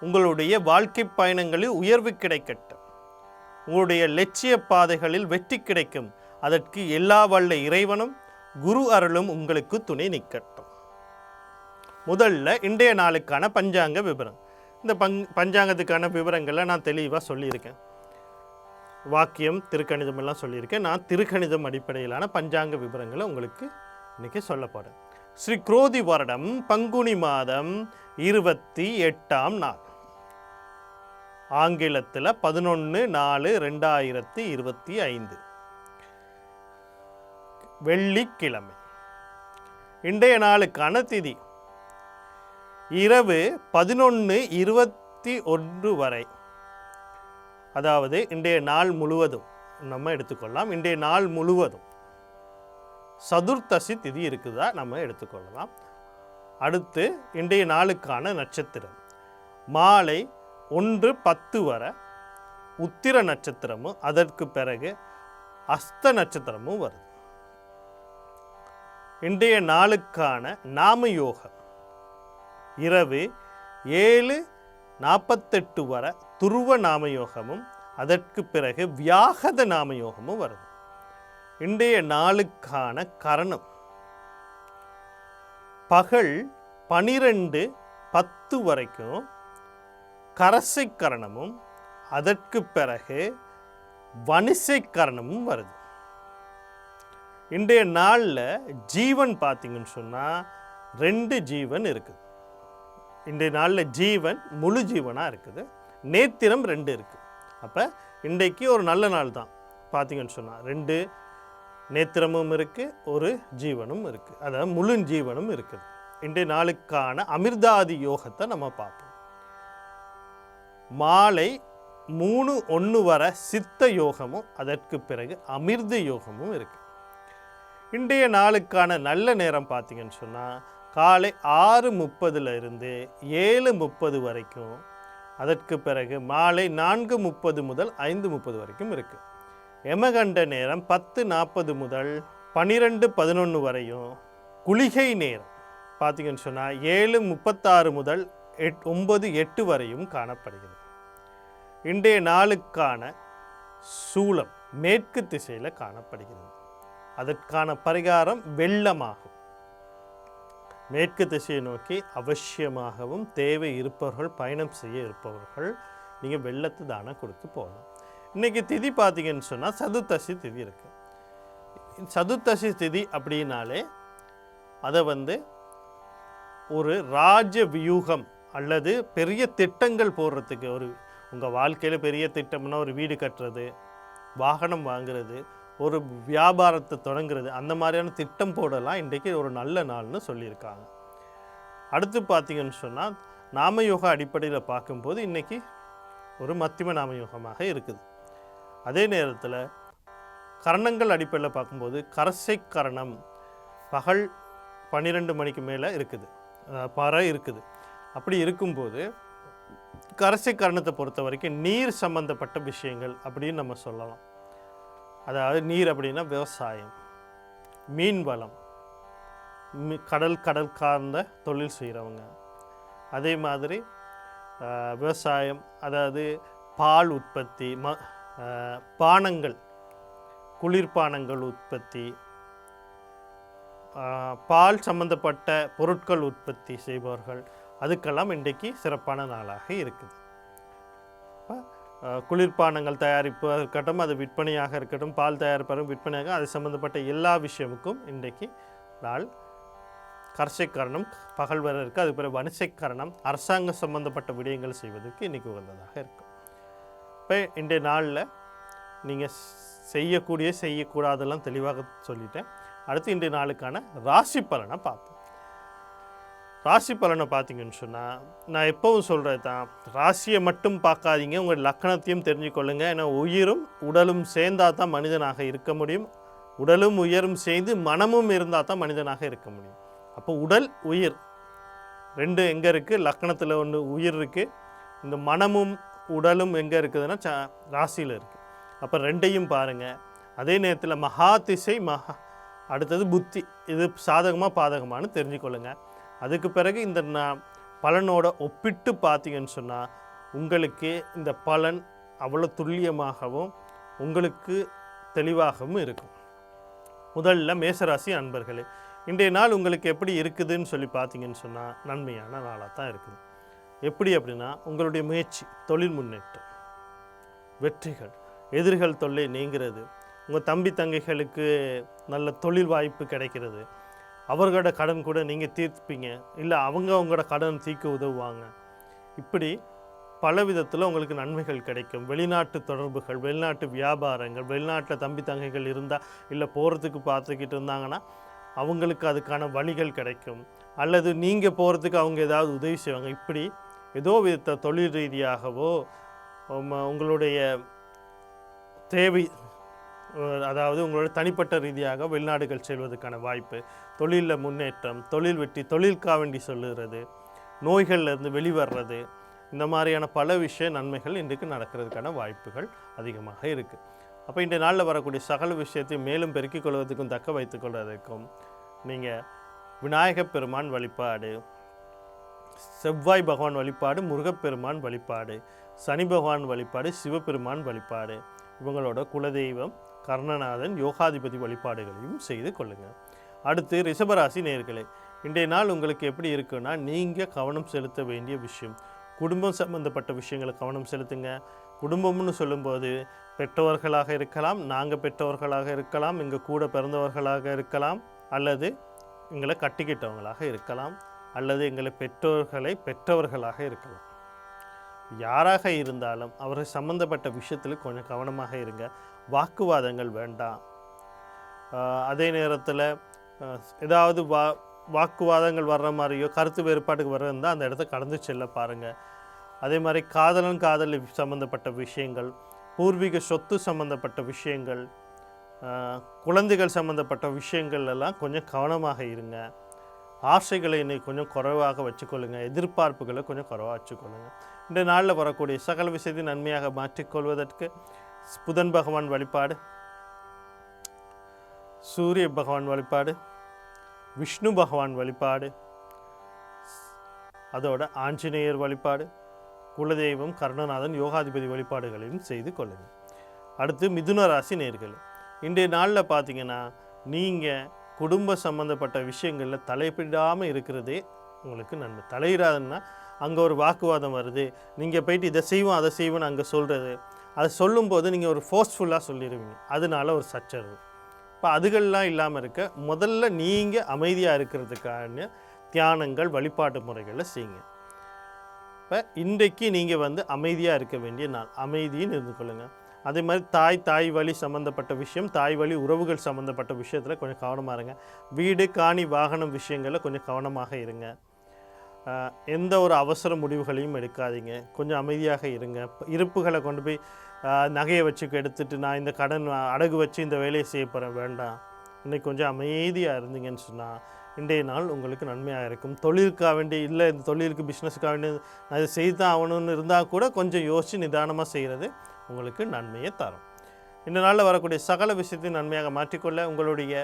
உங்களுடைய வாழ்க்கை பயணங்களில் உயர்வு கிடைக்கட்டும். உங்களுடைய லட்சிய பாதைகளில் வெற்றி கிடைக்கும். அதற்கு எல்லா வல்ல இறைவனும் குரு அருளும் உங்களுக்கு துணை நிற்கட்டும். முதல்ல இன்றைய நாளுக்கான பஞ்சாங்க விவரம் இந்த பங் பஞ்சாங்கத்துக்கான விவரங்களை நான் தெளிவாக சொல்லியிருக்கேன். வாக்கியம் திருக்கணிதம் எல்லாம் சொல்லியிருக்கேன். நான் திருக்கணிதம் அடிப்படையிலான பஞ்சாங்க விவரங்களை உங்களுக்கு இன்னைக்கு சொல்ல போகிறேன் ஸ்ரீ குரோதி வருடம் பங்குனி மாதம் இருபத்தி எட்டாம் நாள். ஆங்கிலத்தில் பதினொன்று நாலு ரெண்டாயிரத்தி இருபத்தி ஐந்து. வெள்ளிக்கிழமை. இன்றைய நாளுக்கான திதி. இரவு பதினொன்று இருபத்தி ஒன்று வரை. அதாவது இன்றைய நாள் முழுவதும். நம்ம எடுத்துக்கொள்ளலாம். இன்றைய நாள் முழுவதும். சதுர்த்தசி திதி இருக்குதா? நம்ம எடுத்துக்கொள்ளலாம். அடுத்து இன்றைய நாளுக்கான நட்சத்திரம். மாலை ஒன்று பத்து வரை உத்திர நட்சத்திரமும் அதற்கு பிறகு அஸ்த நட்சத்திரமும் வருது. இன்றைய நாளுக்கான நாம யோகம் இரவு ஏழு நாற்பத்தெட்டு வரை துருவ நாம யோகமும் அதற்கு பிறகு வியாகத நாமயோகமும் வருது. இன்றைய நாளுக்கான கரணம். பகல் பனிரெண்டு பத்து வரைக்கும் கரசை கரணமும் அதற்கு பிறகு வனிசை கரணமும் வருது. இன்றைய நாளில் ஜீவன் பார்த்தீங்கன்னு சொன்னால் ரெண்டு ஜீவன் இருக்குது. இன்றைய நாளில் ஜீவன் முழு ஜீவனாக இருக்குது. நேத்திரம் ரெண்டு இருக்குது அப்போ இன்றைக்கு ஒரு நல்ல நாள் தான். பார்த்தீங்கன்னு சொன்னால் ரெண்டு நேத்திரமும் இருக்குது ஒரு ஜீவனும் இருக்குது அதாவது முழு ஜீவனும் இருக்குது. இன்றைய நாளுக்கான அமிர்தாதி யோகத்தை நம்ம பார்ப்போம். மாலை மூணு ஒன்று வர சித்த யோகமும் அதற்கு பிறகு அமிர்த யோகமும் இருக்குது இன்றைய நாளுக்கான நல்ல நேரம் பார்த்தீங்கன்னு சொன்னால் காலை ஆறு முப்பதுல இருந்து ஏழு முப்பது வரைக்கும் அதற்கு பிறகு மாலை நான்கு முப்பது முதல் ஐந்து முப்பது வரைக்கும் இருக்குது எமகண்ட நேரம் பத்து நாற்பது முதல் பன்னிரெண்டு பதினொன்று வரையும் குளிகை நேரம். பார்த்தீங்கன்னு சொன்னால் ஏழு முப்பத்தாறு முதல் எட் ஒன்பது எட்டு வரையும் காணப்படுகிறது. இன்றைய நாளுக்கான சூளம் மேற்கு திசையில் காணப்படுகிறது. அதற்கான பரிகாரம் வெள்ளமாகும். மேற்கு திசையை நோக்கி அவசியமாகவும் தேவை இருப்பவர்கள் பயணம் செய்ய இருப்பவர்கள் நீங்கள் வெள்ளத்து தானம் கொடுத்து போகலாம். இன்றைக்கி திதி பார்த்தீங்கன்னு சொன்னால் சதுர்த்தசி திதி இருக்குது சதுர்த்தசி திதி அப்படின்னாலே அதை வந்து ஒரு ராஜ வியூகம் அல்லது பெரிய திட்டங்கள் போடுறதுக்கு ஒரு உங்கள் வாழ்க்கையில் பெரிய திட்டம்னா ஒரு வீடு கட்டுறது வாகனம் வாங்குறது ஒரு வியாபாரத்தை தொடங்குறது அந்த மாதிரியான திட்டம் போடலாம். இன்றைக்கி ஒரு நல்ல நாள்னு சொல்லியிருக்காங்க. அடுத்து பார்த்தீங்கன்னு சொன்னால் நாமயோகா அடிப்படையில் பார்க்கும்போது இன்றைக்கி ஒரு மத்திம நாமயோகமாக இருக்குது. அதே நேரத்தில் கரணங்கள் அடிப்படையில் பார்க்கும்போது கரசை கரணம் பகல் பன்னிரெண்டு மணிக்கு மேலே இருக்குது. அஹ் பறை இருக்குது. அப்படி இருக்கும்போது கரசி கரணத்தை பொறுத்த வரைக்கும் நீர் சம்பந்தப்பட்ட விஷயங்கள் அப்படின்னு நம்ம சொல்லலாம். அதாவது நீர் அப்படின்னா விவசாயம் மீன் வளம் மீ- கடல் கடல் சார்ந்த தொழில் செய்கிறவங்க அதே மாதிரி விவசாயம் அதாவது பால் உற்பத்தி ம பானங்கள் குளிர்பானங்கள் உற்பத்தி பால் சம்பந்தப்பட்ட பொருட்கள் உற்பத்தி செய்பவர்கள் அதுக்கெல்லாம் இன்றைக்கு சிறப்பான நாளாக இருக்குது. குளிர்பானங்கள் தயாரிப்பு இருக்கட்டும் அது விற்பனையாக இருக்கட்டும் பால் தயாரிப்பாரும் விற்பனையாக அது சம்பந்தப்பட்ட எல்லா விஷயமுக்கும் இன்றைக்கு நாள் கர்ஷைக்கரணம் பகல் வர இருக்குது அதுக்கு பிறகு வணிசைக்கரணம் அரசாங்க சம்பந்தப்பட்ட விடயங்கள் செய்வதற்கு இன்றைக்கி உகந்ததாக இருக்கும். இப்போ இன்றைய நாளில் நீங்கள் செய்யக்கூடிய செய்யக்கூடாதெல்லாம் தெளிவாக சொல்லிட்டேன். அடுத்து இன்றைய நாளுக்கான ராசி பலனை பார்ப்போம். ராசி பலனை பார்த்தீங்கன்னு சொன்னால் நான் எப்பவும் சொல்கிறது தான் ராசியை மட்டும் பார்க்காதீங்க. உங்கள் லக்கணத்தையும் தெரிஞ்சுக்கொள்ளுங்க. ஏன்னா உயிரும் உடலும் சேர்ந்தா தான் மனிதனாக இருக்க முடியும். உடலும் உயரும் சேர்ந்து மனமும் இருந்தால் தான் மனிதனாக இருக்க முடியும். அப்போ உடல் உயிர் ரெண்டு எங்கே இருக்குது லக்கணத்தில் ஒன்று உயிர் இருக்குது இந்த மனமும் உடலும் எங்கே இருக்குதுன்னா ச ராசியில் இருக்குது அப்போ ரெண்டையும் பாருங்கள் அதே நேரத்தில் மகா திசை மகா அடுத்தது புத்தி. இது சாதகமாக பாதகமானு தெரிஞ்சுக்கொள்ளுங்கள் அதுக்கு பிறகு இந்த நான் பலனோட ஒப்பிட்டு பார்த்தீங்கன்னு சொன்னால் உங்களுக்கு இந்த பலன் அவ்வளோ துல்லியமாகவும் உங்களுக்கு தெளிவாகவும் இருக்கும். முதல்ல மேசராசி அன்பர்களே இன்றைய நாள் உங்களுக்கு எப்படி இருக்குதுன்னு சொல்லி பார்த்தீங்கன்னு சொன்னால் நன்மையான நாளாக தான் இருக்குது. எப்படி அப்படின்னா உங்களுடைய முயற்சி தொழில் முன்னேற்றம் வெற்றிகள் எதிரிகள் தொல்லை நீங்கிறது உங்கள் தம்பி தங்கைகளுக்கு நல்ல தொழில் வாய்ப்பு கிடைக்கிறது அவர்களோட கடன் கூட நீங்கள் தீர்ப்பீங்க இல்லை அவங்க அவங்களோட கடன் தீர்க்க உதவுவாங்க. இப்படி பல விதத்தில் உங்களுக்கு நன்மைகள் கிடைக்கும். வெளிநாட்டு தொடர்புகள் வெளிநாட்டு வியாபாரங்கள் வெளிநாட்டில் தம்பி தங்கைகள் இருந்தால் இல்லை போகிறதுக்கு பார்த்துக்கிட்டு இருந்தாங்கன்னா அவங்களுக்கு அதுக்கான வழிகள் கிடைக்கும். அல்லது நீங்கள் போகிறதுக்கு அவங்க ஏதாவது உதவி செய்வாங்க. இப்படி ஏதோ விதத்தை தொழில் ரீதியாகவோ உங்களுடைய தேவை அதாவது உங்களோட தனிப்பட்ட ரீதியாக வெளிநாடுகள் செல்வதற்கான வாய்ப்பு தொழிலில் முன்னேற்றம் தொழில் வெற்றி தொழிலுக்காக வேண்டி சொல்லுறது நோய்கள்லேருந்து வெளிவர்றது இந்த மாதிரியான பல விஷய நன்மைகள் இன்றைக்கு நடக்கிறதுக்கான வாய்ப்புகள் அதிகமாக இருக்குது அப்போ இன்றைய நாளில் வரக்கூடிய சகல விஷயத்தை மேலும் பெருக்கிக் கொள்வதற்கும் தக்க வைத்து கொள்வதற்கும் நீங்கள் விநாயகப் பெருமான் வழிபாடு செவ்வாய் பகவான் வழிபாடு முருகப்பெருமான் வழிபாடு சனி பகவான் வழிபாடு சிவபெருமான் வழிபாடு இவங்களோட குலதெய்வம் கர்ணநாதன் யோகாதிபதி வழிபாடுகளையும் செய்து கொள்ளுங்கள் அடுத்து ரிஷபராசி நேர்களே இன்றைய நாள் உங்களுக்கு எப்படி இருக்குன்னா நீங்கள் கவனம் செலுத்த வேண்டிய விஷயம். குடும்பம் சம்பந்தப்பட்ட விஷயங்களை கவனம் செலுத்துங்க. குடும்பம்னு சொல்லும்போது பெற்றோர்களாக இருக்கலாம் நாங்கள் பெற்றோர்களாக இருக்கலாம் எங்கள் கூட பிறந்தவர்களாக இருக்கலாம் அல்லது எங்களை கட்டிக்கிட்டவங்களாக இருக்கலாம் அல்லது எங்களை பெற்றோர்களை பெற்றவர்களாக இருக்கலாம். யாராக இருந்தாலும் அவர்கள் சம்பந்தப்பட்ட விஷயத்தில் கொஞ்சம் கவனமாக இருங்க. வாக்குவாதங்கள் வேண்டாம். அதே நேரத்தில் ஏதாவது வா வாக்குவாதங்கள் வர்ற மாதிரியோ கருத்து வேறுபாட்டுக்கு வர இருந்தால் அந்த இடத்த கடந்து செல்ல பாருங்கள் அதே மாதிரி காதலன் காதல் சம்மந்தப்பட்ட விஷயங்கள் பூர்வீக சொத்து சம்மந்தப்பட்ட விஷயங்கள் குழந்தைகள் சம்மந்தப்பட்ட விஷயங்கள் எல்லாம் கொஞ்சம் கவனமாக இருங்க. ஆசைகளை இன்னைக்கு கொஞ்சம் குறைவாக வச்சுக்கொள்ளுங்க. எதிர்பார்ப்புகளை கொஞ்சம் குறைவாக வச்சுக்கொள்ளுங்க. இந்த நாளில் வரக்கூடிய சகல விஷயத்தை நன்மையாக மாற்றிக்கொள்வதற்கு புதன் பகவான் வழிபாடு சூரிய பகவான் வழிபாடு விஷ்ணு பகவான் வழிபாடு அதோட ஆஞ்சநேயர் வழிபாடு குலதெய்வம் கருணநாதன் யோகாதிபதி வழிபாடுகளையும் செய்து கொள்ளுங்கள். அடுத்து மிதுன ராசி நேர்கள். இன்றைய நாளில் பார்த்தீங்கன்னா நீங்கள் குடும்ப சம்பந்தப்பட்ட விஷயங்களில் தலைப்பிடாமல் இருக்கிறதே உங்களுக்கு நன்மை. தலையிடாதுன்னா அங்கே ஒரு வாக்குவாதம் வருது. நீங்கள் போயிட்டு இதை செய்வோம் அதை செய்வோம்னு அங்கே சொல்கிறது அதை சொல்லும்போது நீங்கள் ஒரு ஃபோர்ஸ்ஃபுல்லாக சொல்லிடுவீங்க அதனால ஒரு சச்சரவு. இப்போ அதுகள்லாம் இல்லாமல் இருக்க முதல்ல நீங்கள் அமைதியாக இருக்கிறதுக்கான தியானங்கள் வழிபாட்டு முறைகளை செய்யுங்க. இப்போ இன்றைக்கு நீங்கள் வந்து அமைதியாக இருக்க வேண்டிய நாள். அமைதின்னு இருந்து கொள்ளுங்கள் அதே மாதிரி தாய் தாய் வழி சம்மந்தப்பட்ட விஷயம் தாய் வழி உறவுகள் சம்மந்தப்பட்ட விஷயத்தில் கொஞ்சம் கவனமாக இருங்க. வீடு காணி வாகனம் விஷயங்களில் கொஞ்சம் கவனமாக இருங்க. எந்த ஒரு அவசர முடிவுகளையும் எடுக்காதீங்க. கொஞ்சம் அமைதியாக இருங்க. இருப்புகளை கொண்டு போய் நகையை வச்சு எடுத்துட்டு நான் இந்த கடன் அடகு வச்சு இந்த வேலையை செய்ய போகிறேன் வேண்டாம். இன்னைக்கு கொஞ்சம் அமைதியாக இருந்தீங்கன்னு சொன்னால் இன்றைய நாள் உங்களுக்கு நன்மையாக இருக்கும். தொழிலுக்காக வேண்டி இல்லை இந்த தொழிலுக்கு பிஸ்னஸுக்காக வேண்டி நான் இதை செய்து தான் ஆகணும்னு இருந்தால் கூட கொஞ்சம் யோசித்து நிதானமாக செய்கிறது உங்களுக்கு நன்மையை தரும். இந்த நாளில் வரக்கூடிய சகல விஷயத்தையும் நன்மையாக மாற்றிக்கொள்ள உங்களுடைய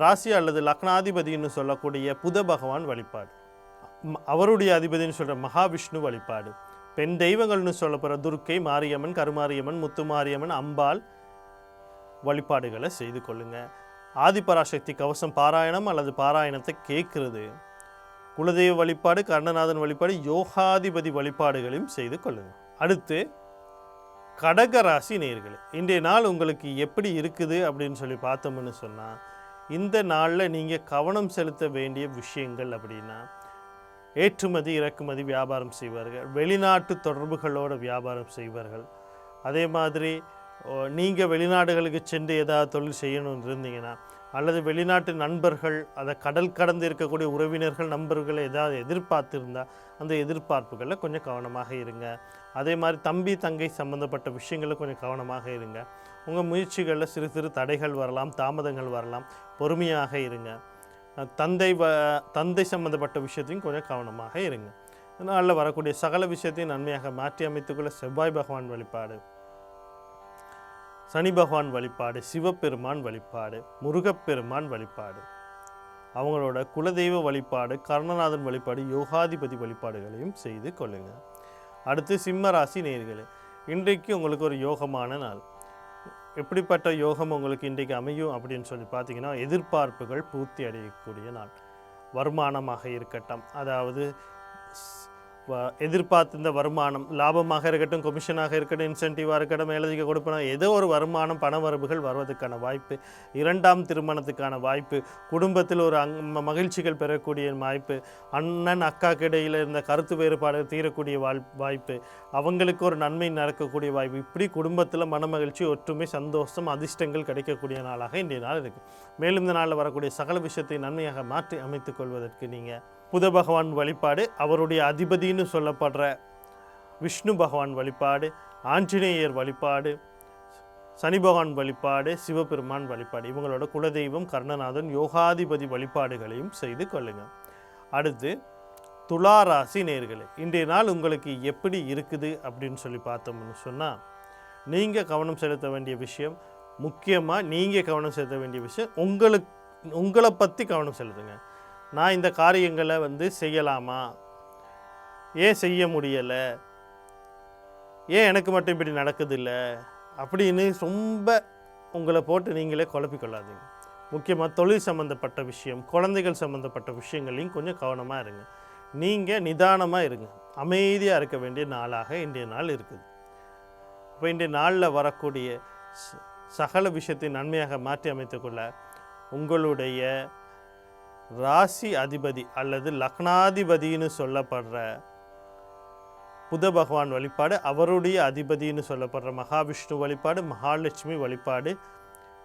ராசி அல்லது லக்னாதிபதினு சொல்லக்கூடிய புத பகவான் வழிபாடு. அவருடைய அதிபதினு சொல்கிற மகாவிஷ்ணு வழிபாடு. பெண் தெய்வங்கள்னு சொல்லப்படுற துர்க்கை மாரியம்மன் கருமாரியம்மன் முத்துமாரியம்மன் அம்பாள் வழிபாடுகளை செய்து கொள்ளுங்கள் ஆதிபராசக்தி கவசம் பாராயணம் அல்லது பாராயணத்தை கேட்கிறது. குலதெய்வ வழிபாடு கர்ணநாதன் வழிபாடு யோகாதிபதி வழிபாடுகளையும் செய்து கொள்ளுங்கள் அடுத்து கடக ராசி நேர்களே இன்றைய நாள் உங்களுக்கு எப்படி இருக்குது அப்படின்னு சொல்லி பார்த்தோம்னு சொன்னால் இந்த நாளில் நீங்கள் கவனம் செலுத்த வேண்டிய விஷயங்கள் அப்படின்னா ஏற்றுமதி இறக்குமதி வியாபாரம் செய்வார்கள். வெளிநாட்டு தொடர்புகளோட வியாபாரம் செய்வார்கள். அதே மாதிரி நீங்கள் வெளிநாடுகளுக்கு சென்று ஏதாவது தொழில் செய்யணும்னு இருந்தீங்கன்னா அல்லது வெளிநாட்டு நண்பர்கள் அதை கடல் கடந்து இருக்கக்கூடிய உறவினர்கள் நண்பர்களை ஏதாவது எதிர்பார்த்துருந்தால் அந்த எதிர்பார்ப்புகளில் கொஞ்சம் கவனமாக இருங்க. அதே மாதிரி தம்பி தங்கை சம்மந்தப்பட்ட விஷயங்களில் கொஞ்சம் கவனமாக இருங்க. உங்கள் முயற்சிகளில் சிறு சிறு தடைகள் வரலாம் தாமதங்கள் வரலாம். பொறுமையாக இருங்க. தந்தை வ தந்தை சம்மந்தப்பட்ட விஷயத்தையும் கொஞ்சம் கவனமாக இருங்க. நாளில் வரக்கூடிய சகல விஷயத்தையும் நன்மையாக மாற்றி அமைத்துக்கொள்ள செவ்வாய் பகவான் வழிபாடு சனி பகவான் வழிபாடு சிவபெருமான் வழிபாடு முருகப்பெருமான் வழிபாடு அவங்களோட குலதெய்வ வழிபாடு கர்ணநாதன் வழிபாடு யோகாதிபதி வழிபாடுகளையும் செய்து கொள்ளுங்க. அடுத்து சிம்ம ராசி நேர்களே இன்றைக்கு உங்களுக்கு ஒரு யோகமான நாள். எப்படிப்பட்ட யோகம் உங்களுக்கு இன்றைக்கு அமையும் அப்படின்னு சொல்லி பார்த்தீங்கன்னா எதிர்பார்ப்புகள் பூர்த்தி அடையக்கூடிய நாள். வருமானமாக இருக்கட்டும். அதாவது எதிர்பார்த்திருந்த வருமானம் லாபமாக இருக்கட்டும் கமிஷனாக இருக்கட்டும் இன்சென்டிவாக இருக்கட்டும் மேலதிக கொடுப்பன ஏதோ ஒரு வருமானம் பண வரவுகள் வருவதற்கான வாய்ப்பு இரண்டாம் திருமணத்துக்கான வாய்ப்பு குடும்பத்தில் ஒரு அங் மகிழ்ச்சிகள் பெறக்கூடிய வாய்ப்பு அண்ணன் அக்காக்கு இடையில் இருந்த கருத்து வேறுபாடு தீரக்கூடிய வாய்ப்பு அவங்களுக்கு ஒரு நன்மை நடக்கக்கூடிய வாய்ப்பு இப்படி குடும்பத்தில் மனமகிழ்ச்சி ஒற்றுமை சந்தோஷம் அதிர்ஷ்டங்கள் கிடைக்கக்கூடிய நாளாக இன்றைய நாள் இருக்குது மேலும் இந்த நாளில் வரக்கூடிய சகல விஷயத்தை நன்மையாக மாற்றி அமைத்துக் கொள்வதற்கு நீங்கள் புத பகவான் வழிபாடு அவருடைய அதிபதின்னு சொல்லப்படுற விஷ்ணு பகவான் வழிபாடு ஆஞ்சநேயர் வழிபாடு சனி பகவான் வழிபாடு சிவபெருமான் வழிபாடு. இவங்களோட குலதெய்வம் கர்ணநாதன் யோகாதிபதி வழிபாடுகளையும் செய்து கொள்ளுங்கள் அடுத்து துலா ராசி நேர்களே இன்றைய நாள் உங்களுக்கு எப்படி இருக்குது அப்படின்னு சொல்லி பார்த்தோம்னு சொன்னால் நீங்கள் கவனம் செலுத்த வேண்டிய விஷயம் முக்கியமாக நீங்கள் கவனம் செலுத்த வேண்டிய விஷயம் உங்களுக்கு உங்களை பற்றி கவனம் செலுத்துங்க. நான் இந்த காரியங்களை வந்து செய்யலாமா? ஏன் செய்ய முடியலை? ஏன் எனக்கு மட்டும் இப்படி நடக்குதில்ல? அப்படின்னு ரொம்ப உங்களை போட்டு நீங்களே குழப்பிக்கொள்ளாதீங்க. முக்கியமாக தொழில் சம்மந்தப்பட்ட விஷயம் குழந்தைகள் சம்மந்தப்பட்ட விஷயங்களையும் கொஞ்சம் கவனமாக இருங்க. நீங்கள் நிதானமாக இருங்க. அமைதியாக இருக்க வேண்டிய நாளாக இன்றைய நாள் இருக்குது. இப்போ இன்றைய நாளில் வரக்கூடிய ச- சகல விஷயத்தை நன்மையாக மாற்றி அமைத்துக்கொள்ள உங்களுடைய ராசி அதிபதி அல்லது லக்னாதிபதின்னு சொல்லப்படுற புத பகவான் வழிபாடு அவருடைய அதிபதின்னு சொல்லப்படுற மகாவிஷ்ணு வழிபாடு மகாலட்சுமி வழிபாடு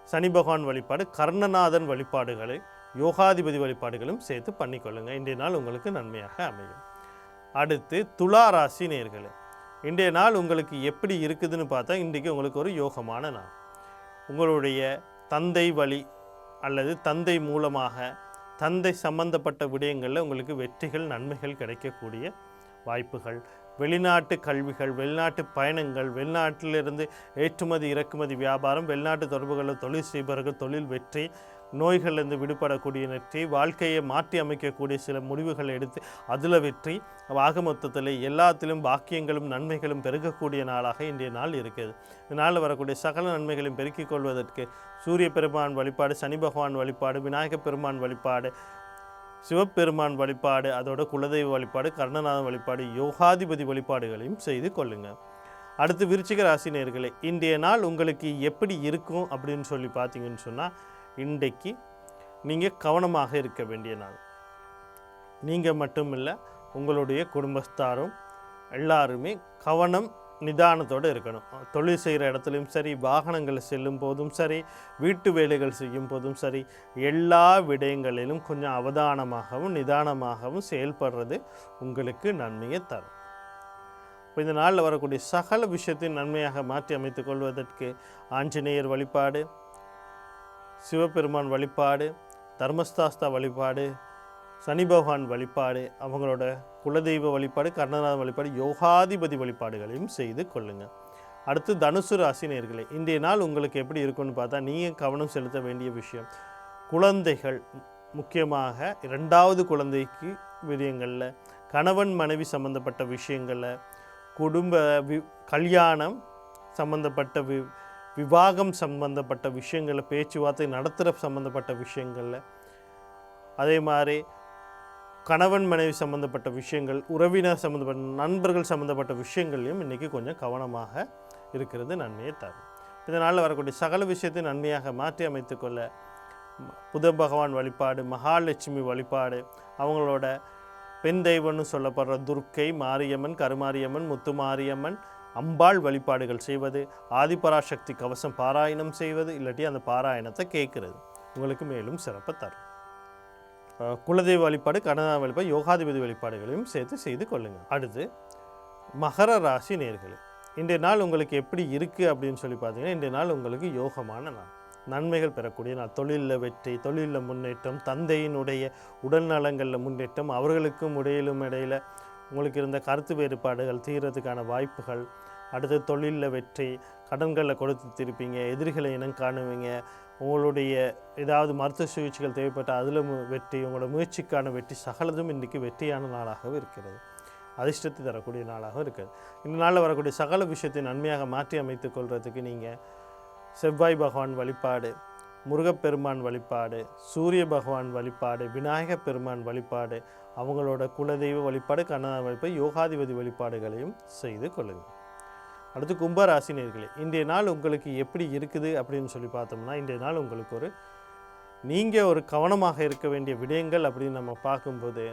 சனி பகவான் வழிபாடு கர்ணநாதன் வழிபாடுகளை யோகாதிபதி வழிபாடுகளும் சேர்த்து பண்ணிக்கொள்ளுங்க. இன்றைய நாள் உங்களுக்கு நன்மையாக அமையும். அடுத்து துலா ராசி நேர்களே இன்றைய நாள் உங்களுக்கு எப்படி இருக்குதுன்னு பார்த்தா இன்றைக்கு உங்களுக்கு ஒரு யோகமான நாள். உங்களுடைய தந்தை வழி அல்லது தந்தை மூலமாக தந்தை சம்பந்தப்பட்ட விடயங்களில் உங்களுக்கு வெற்றிகள் நன்மைகள் கிடைக்கக்கூடிய வாய்ப்புகள். வெளிநாட்டு கல்விகள் வெளிநாட்டு பயணங்கள் வெளிநாட்டிலிருந்து ஏற்றுமதி இறக்குமதி வியாபாரம் வெளிநாட்டு தொடர்புகளில் தொழில் செய்பவர்கள் தொழில் வெற்றி நோய்களிலிருந்து விடுபடக்கூடிய வெற்றி வாழ்க்கையை மாற்றி அமைக்கக்கூடிய சில முடிவுகள் எடுத்து அதில் வெற்றி ஆக மொத்தத்தில் எல்லாத்திலும் பாக்கியங்களும் நன்மைகளும் பெருகக்கூடிய நாளாக இன்றைய நாள் இருக்குது இந்த வரக்கூடிய சகல நன்மைகளையும் பெருக்கிக் கொள்வதற்கு சூரிய பெருமான் வழிபாடு சனி பகவான் வழிபாடு விநாயகப் பெருமான் வழிபாடு சிவபெருமான் வழிபாடு அதோட குலதெய்வ வழிபாடு கர்ணநாதன் வழிபாடு யோகாதிபதி வழிபாடுகளையும் செய்து கொள்ளுங்கள் அடுத்து விருச்சிக ராசி இன்றைய நாள் உங்களுக்கு எப்படி இருக்கும் அப்படின்னு சொல்லி பார்த்தீங்கன்னு சொன்னால் இன்றைக்கு நீங்கள் கவனமாக இருக்க வேண்டிய நாள். நீங்கள் மட்டும் இல்லை உங்களுடைய குடும்பஸ்தாரும் எல்லாருமே கவனம் நிதானத்தோடு இருக்கணும். தொழில் செய்கிற இடத்துலையும் சரி வாகனங்கள் செல்லும் போதும் சரி வீட்டு வேலைகள் செய்யும் போதும் சரி எல்லா விடயங்களிலும் கொஞ்சம் அவதானமாகவும் நிதானமாகவும் செயல்படுறது உங்களுக்கு நன்மையை தரும். இப்போ இந்த நாளில் வரக்கூடிய சகல விஷயத்தையும் நன்மையாக மாற்றி அமைத்துக் கொள்வதற்கு ஆஞ்சநேயர் வழிபாடு சிவபெருமான் வழிபாடு தர்மஸ்தாஸ்தா வழிபாடு சனி பகவான் வழிபாடு அவங்களோட குலதெய்வ வழிபாடு கர்ணநாத வழிபாடு யோகாதிபதி வழிபாடுகளையும் செய்து கொள்ளுங்கள் அடுத்து தனுசு ராசி நேர்களே இன்றைய நாள் உங்களுக்கு எப்படி இருக்கும்னு பார்த்தா நீங்கள் கவனம் செலுத்த வேண்டிய விஷயம் குழந்தைகள் முக்கியமாக இரண்டாவது குழந்தைக்கு விடயங்களில் கணவன் மனைவி சம்பந்தப்பட்ட விஷயங்களில் குடும்ப வி கல்யாணம் சம்பந்தப்பட்ட வி விவாகம் சம்பந்தப்பட்ட விஷயங்களில் பேச்சுவார்த்தை நடத்துகிற சம்மந்தப்பட்ட விஷயங்களில். அதே மாதிரி கணவன் மனைவி சம்மந்தப்பட்ட விஷயங்கள் உறவினர் சம்மந்தப்பட்ட நண்பர்கள் சம்மந்தப்பட்ட விஷயங்கள்லையும் இன்றைக்கி கொஞ்சம் கவனமாக இருக்கிறது நன்மையை தரும். இதனால் வரக்கூடிய சகல விஷயத்தை நன்மையாக மாற்றி அமைத்துக்கொள்ள புத பகவான் வழிபாடு மகாலட்சுமி வழிபாடு அவங்களோட பெண் தெய்வம்னு சொல்லப்படுற துர்க்கை மாரியம்மன் கருமாரியம்மன் முத்துமாரியம்மன் அம்பாள் வழிபாடுகள் செய்வது ஆதிபராசக்தி கவசம் பாராயணம் செய்வது இல்லாட்டி அந்த பாராயணத்தை கேட்குறது. உங்களுக்கு மேலும் சிறப்பை தரும். குலதெய்வ வழிபாடு கனதா வழிபாடு யோகாதிபதி வழிபாடுகளையும் சேர்த்து செய்து கொள்ளுங்கள். அடுத்து மகர ராசி நேர்களே இன்றைய நாள் உங்களுக்கு எப்படி இருக்குது அப்படின்னு சொல்லி பார்த்தீங்கன்னா இன்றைய நாள் உங்களுக்கு யோகமான நாள். நன்மைகள் பெறக்கூடிய நாள். தொழிலில் வெற்றி தொழிலில் முன்னேற்றம் தந்தையினுடைய உடல் நலங்களில் முன்னேற்றம் அவர்களுக்கும் இடையிலும் இடையில உங்களுக்கு இருந்த கருத்து வேறுபாடுகள் தீர்றதுக்கான வாய்ப்புகள் அடுத்து தொழிலில் வெற்றி கடன்களை கொடுத்து திருப்பீங்க எதிரிகளை இனம் காணுவீங்க உங்களுடைய ஏதாவது மருத்துவ சிகிச்சைகள் தேவைப்பட்ட அதில் வெற்றி உங்களோட முயற்சிக்கான வெற்றி சகலதும் இன்றைக்கு வெற்றியான நாளாகவே இருக்கிறது. அதிர்ஷ்டத்தை தரக்கூடிய நாளாகவும் இருக்குது. இந்த நாளில் வரக்கூடிய சகல விஷயத்தை நன்மையாக மாற்றி அமைத்துக் கொள்வதுக்கு நீங்கள் செவ்வாய் பகவான் வழிபாடு முருகப்பெருமான் வழிபாடு சூரிய பகவான் வழிபாடு விநாயகப் பெருமான் வழிபாடு அவங்களோட குலதெய்வ வழிபாடு கண்ணதா வழிபாடு யோகாதிபதி வழிபாடுகளையும் செய்து கொள்ளுங்கள். அடுத்து கும்பராசி நேர்களே இன்றைய நாள் உங்களுக்கு எப்படி இருக்குது அப்படின்னு சொல்லி பார்த்தோம்னா இன்றைய நாள் உங்களுக்கு ஒரு நீங்கள் ஒரு கவனமாக இருக்க வேண்டிய விடயங்கள் அப்படின்னு நம்ம பார்க்கும்போது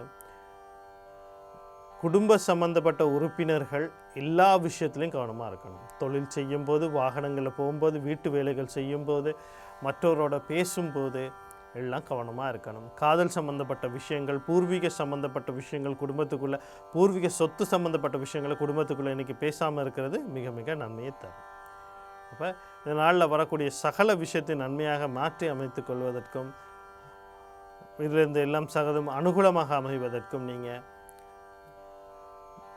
குடும்ப சம்பந்தப்பட்ட உறுப்பினர்கள் எல்லா விஷயத்துலையும் கவனமாக இருக்கணும். தொழில் செய்யும்போது வாகனங்களில் போகும்போது வீட்டு வேலைகள் செய்யும்போது மற்றவரோட பேசும்போது எல்லாம் கவனமாக இருக்கணும். காதல் சம்மந்தப்பட்ட விஷயங்கள் பூர்வீக சம்மந்தப்பட்ட விஷயங்கள் குடும்பத்துக்குள்ளே பூர்வீக சொத்து சம்மந்தப்பட்ட விஷயங்களை குடும்பத்துக்குள்ளே இன்றைக்கி பேசாமல் இருக்கிறது மிக மிக நன்மையை தரும். அப்போ இந்த நாளில் வரக்கூடிய சகல விஷயத்தை நன்மையாக மாற்றி அமைத்து கொள்வதற்கும் இதிலிருந்து எல்லாம் சகதும் அனுகூலமாக அமைவதற்கும் நீங்கள்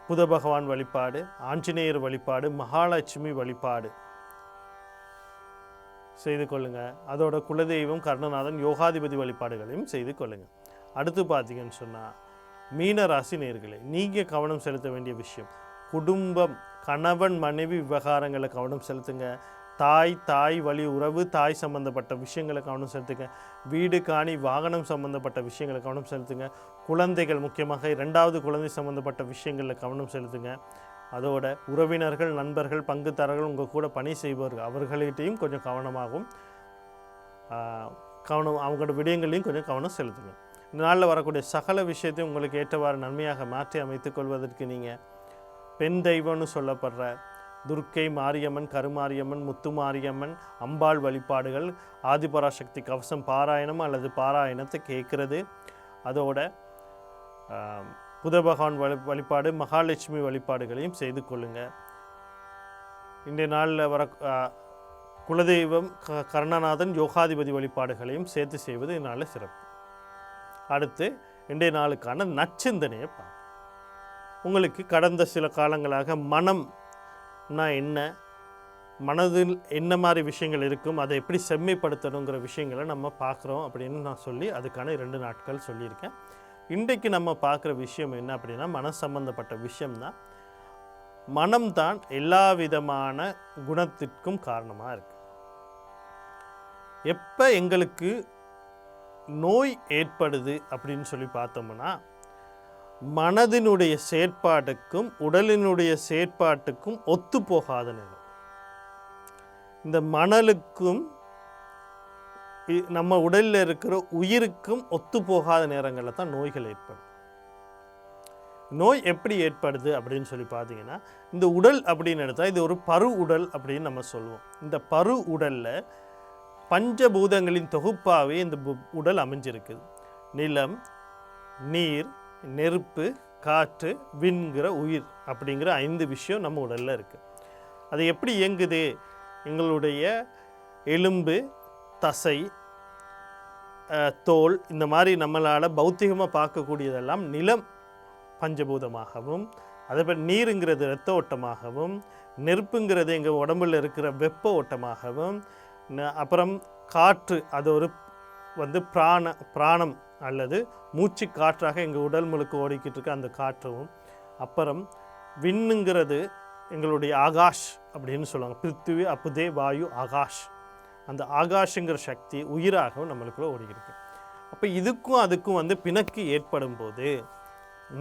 புத பகவான் வழிபாடு ஆஞ்சநேயர் வழிபாடு மகாலட்சுமி வழிபாடு செய்து கொள்ளுங்கள் அதோட குலதெய்வம் கர்ணநாதன் யோகாதிபதி வழிபாடுகளையும் செய்து கொள்ளுங்கள் அடுத்து பார்த்தீங்கன்னு சொன்னால் மீன ராசி நேர்களே நீங்கள் கவனம் செலுத்த வேண்டிய விஷயம். குடும்பம் கணவன் மனைவி விவகாரங்களை கவனம் செலுத்துங்க. தாய் தாய் வழி உறவு தாய் சம்பந்தப்பட்ட விஷயங்களை கவனம் செலுத்துங்க. வீடு காணி வாகனம் சம்பந்தப்பட்ட விஷயங்களை கவனம் செலுத்துங்க. குழந்தைகள் முக்கியமாக இரண்டாவது குழந்தை சம்பந்தப்பட்ட விஷயங்களில் கவனம் செலுத்துங்க. அதோட உறவினர்கள் நண்பர்கள் பங்குதாரர்கள் உங்கள் கூட பணி செய்பவர்கள் அவர்கள்கிட்டையும் கொஞ்சம் கவனமாகவும் கவனம் அவங்களோட விடயங்களையும் கொஞ்சம் கவனம் செலுத்துங்க. இந்த நாளில் வரக்கூடிய சகல விஷயத்தையும் உங்களுக்கு ஏற்றவாறு நன்மையாக மாற்றி அமைத்துக் கொள்வதற்கு நீங்கள் பெண் தெய்வம்னு சொல்லப்படுற துர்க்கை மாரியம்மன் கருமாரியம்மன் முத்துமாரியம்மன் அம்பாள் வழிபாடுகள் ஆதிபராசக்தி கவசம் பாராயணம் அல்லது பாராயணத்தை கேட்குறது. அதோட புதபகவான் வழி வழிபாடு மகாலட்சுமி வழிபாடுகளையும் செய்து கொள்ளுங்க. இன்றைய நாளில் வர குலதெய்வம் க கருணாநாதன் யோகாதிபதி வழிபாடுகளையும் சேர்த்து செய்வது இந்நாளில் சிறப்பு. அடுத்து இன்றைய நாளுக்கான நச்சிந்தனையை பார்ப்போம். உங்களுக்கு கடந்த சில காலங்களாக மனம்னா என்ன? மனதில் என்ன மாதிரி விஷயங்கள் இருக்கும்? அதை எப்படி செம்மைப்படுத்தணுங்கிற விஷயங்களை நம்ம பார்க்குறோம் அப்படின்னு நான் சொல்லி அதுக்கான இரண்டு நாட்கள் சொல்லியிருக்கேன். இன்றைக்கு நம்ம பார்க்குற விஷயம் என்ன அப்படின்னா மன சம்பந்தப்பட்ட விஷயம்தான். மனம்தான் எல்லா விதமான குணத்திற்கும் காரணமாக இருக்கு. எப்போ எங்களுக்கு நோய் ஏற்படுது அப்படின்னு சொல்லி பார்த்தோம்னா மனதினுடைய செயற்பாட்டுக்கும் உடலினுடைய செயற்பாட்டுக்கும் ஒத்து போகாத நேரம் இந்த மணலுக்கும் நம்ம உடலில் இருக்கிற உயிருக்கும் ஒத்து போகாத நேரங்களில் தான் நோய்கள் ஏற்படும். நோய் எப்படி ஏற்படுது அப்படின்னு சொல்லி பார்த்தீங்கன்னா இந்த உடல் அப்படின்னு எடுத்தால் இது ஒரு பரு உடல் அப்படின்னு நம்ம சொல்லுவோம். இந்த பரு உடலில் பஞ்சபூதங்களின் தொகுப்பாகவே இந்த பு- உடல் அமைஞ்சிருக்குது. நிலம் நீர் நெருப்பு காற்று விண்கிற உயிர் அப்படிங்கிற ஐந்து விஷயம் நம்ம உடலில் இருக்குது அது எப்படி இயங்குது? எங்களுடைய எலும்பு தசை தோல் இந்த மாதிரி நம்மளால் பௌத்திகமாக பார்க்கக்கூடியதெல்லாம் நிலம் பஞ்சபூதமாகவும் அதேபோல் நீருங்கிறது இரத்த ஓட்டமாகவும் நெருப்புங்கிறது எங்கள் உடம்பில் இருக்கிற வெப்ப ஓட்டமாகவும் அப்புறம் காற்று அது ஒரு வந்து பிராண பிராணம் அல்லது மூச்சு காற்றாக எங்கள் உடல் முழுக்க ஓடிக்கிட்டு இருக்க அந்த காற்றும் அப்புறம் விண்ணுங்கிறது எங்களுடைய ஆகாஷ் அப்படின்னு சொல்லுவாங்க. பிருத்திவி அப்புதே வாயு ஆகாஷ். அந்த ஆகாஷங்கிற சக்தி உயிராகவும் நம்மளுக்குள்ளே ஓடிக்கிருக்கு அப்போ இதுக்கும் அதுக்கும் வந்து பிணக்கு ஏற்படும் போது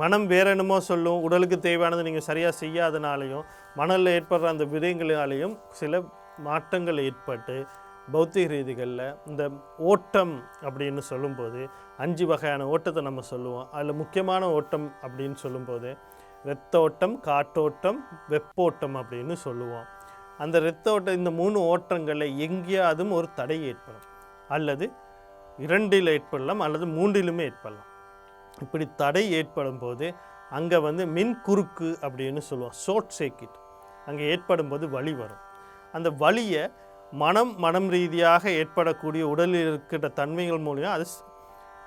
மனம் வேற என்னமோ சொல்லும் உடலுக்கு தேவையானது நீங்கள் சரியாக செய்யாதனாலையும் மணலில் ஏற்படுற அந்த விதயங்களாலேயும் சில மாற்றங்கள் ஏற்பட்டு பௌத்திக ரீதிகளில் இந்த ஓட்டம் அப்படின்னு சொல்லும்போது அஞ்சு வகையான ஓட்டத்தை நம்ம சொல்லுவோம். அதில் முக்கியமான ஓட்டம் அப்படின்னு சொல்லும்போது இரத்த ஓட்டம் காற்றோட்டம் வெப்போட்டம் அப்படின்னு சொல்லுவோம். அந்த இரத்த ஓட்ட இந்த மூணு ஓட்டங்களில் எங்கேயாதும் ஒரு தடை ஏற்படும். அல்லது இரண்டில் ஏற்படலாம் அல்லது மூன்றிலுமே ஏற்படலாம். இப்படி தடை ஏற்படும் போது அங்கே வந்து மின் குறுக்கு அப்படின்னு சொல்லுவோம் ஷோர்ட் சர்க்கிட் அங்கே ஏற்படும் போது வலி வரும். அந்த வலியை மனம் மனம் ரீதியாக ஏற்படக்கூடிய உடலில் இருக்கிற தன்மைகள் மூலியம் அது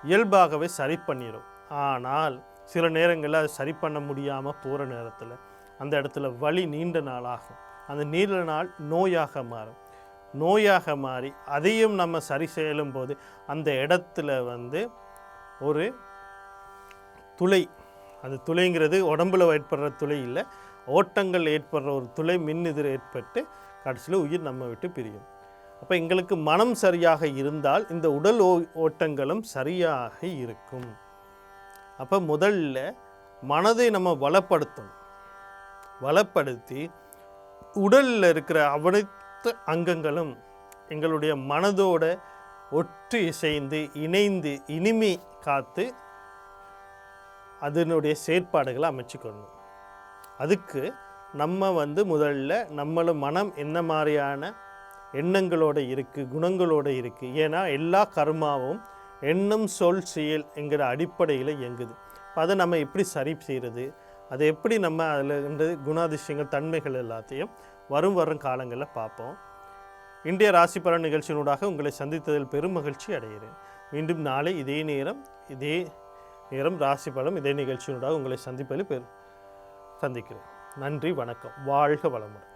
இயல்பாகவே சரி பண்ணிடும் ஆனால் சில நேரங்களில் அது சரி பண்ண முடியாமல் போகிற நேரத்தில் அந்த இடத்துல வலி நீண்ட நாளாகும். அந்த நீண்ட நாள் நோயாக மாறும். நோயாக மாறி அதையும் நம்ம சரி செய்யும் போது அந்த இடத்துல வந்து ஒரு துளை அந்த துளைங்கிறது உடம்புல ஏற்படுற துளை இல்லை ஓட்டங்கள் ஏற்படுற ஒரு துளை மின் எதிர் ஏற்பட்டு கடைசியில் உயிர் நம்ம விட்டு பிரியும். அப்போ எங்களுக்கு மனம் சரியாக இருந்தால் இந்த உடல் ஓ ஓட்டங்களும் சரியாக இருக்கும். அப்போ முதல்ல மனதை நம்ம வளப்படுத்தணும். வளப்படுத்தி உடலில் இருக்கிற அனைத்து அங்கங்களும் எங்களுடைய மனதோட ஒற்று இசைந்து இணைந்து இனிமை காத்து அதனுடைய செயற்பாடுகளை அமைச்சுக்கணும். அதுக்கு நம்ம வந்து முதல்ல நம்மளும் மனம் என்ன மாதிரியான எண்ணங்களோடு இருக்குது குணங்களோட இருக்குது ஏன்னா எல்லா கர்மாவும் எண்ணம் சொல் செயல் என்கிற அடிப்படையில் இயங்குது. அதை நம்ம எப்படி சரி செய்கிறது அது எப்படி நம்ம அதில் இருந்து குணாதிசயங்கள் தன்மைகள் எல்லாத்தையும் வரும் வரும் காலங்களில் பார்ப்போம். இந்திய ராசி பலன் நிகழ்ச்சியினூடாக உங்களை சந்தித்ததில் பெரும் மகிழ்ச்சி அடைகிறேன். மீண்டும் நாளை இதே நேரம் இதே நேரம் ராசி பலம் இதே நிகழ்ச்சியினூடாக உங்களை சந்திப்பதில் பெரு சந்திக்கிறேன். நன்றி வணக்கம். வாழ்க வளமுடன்.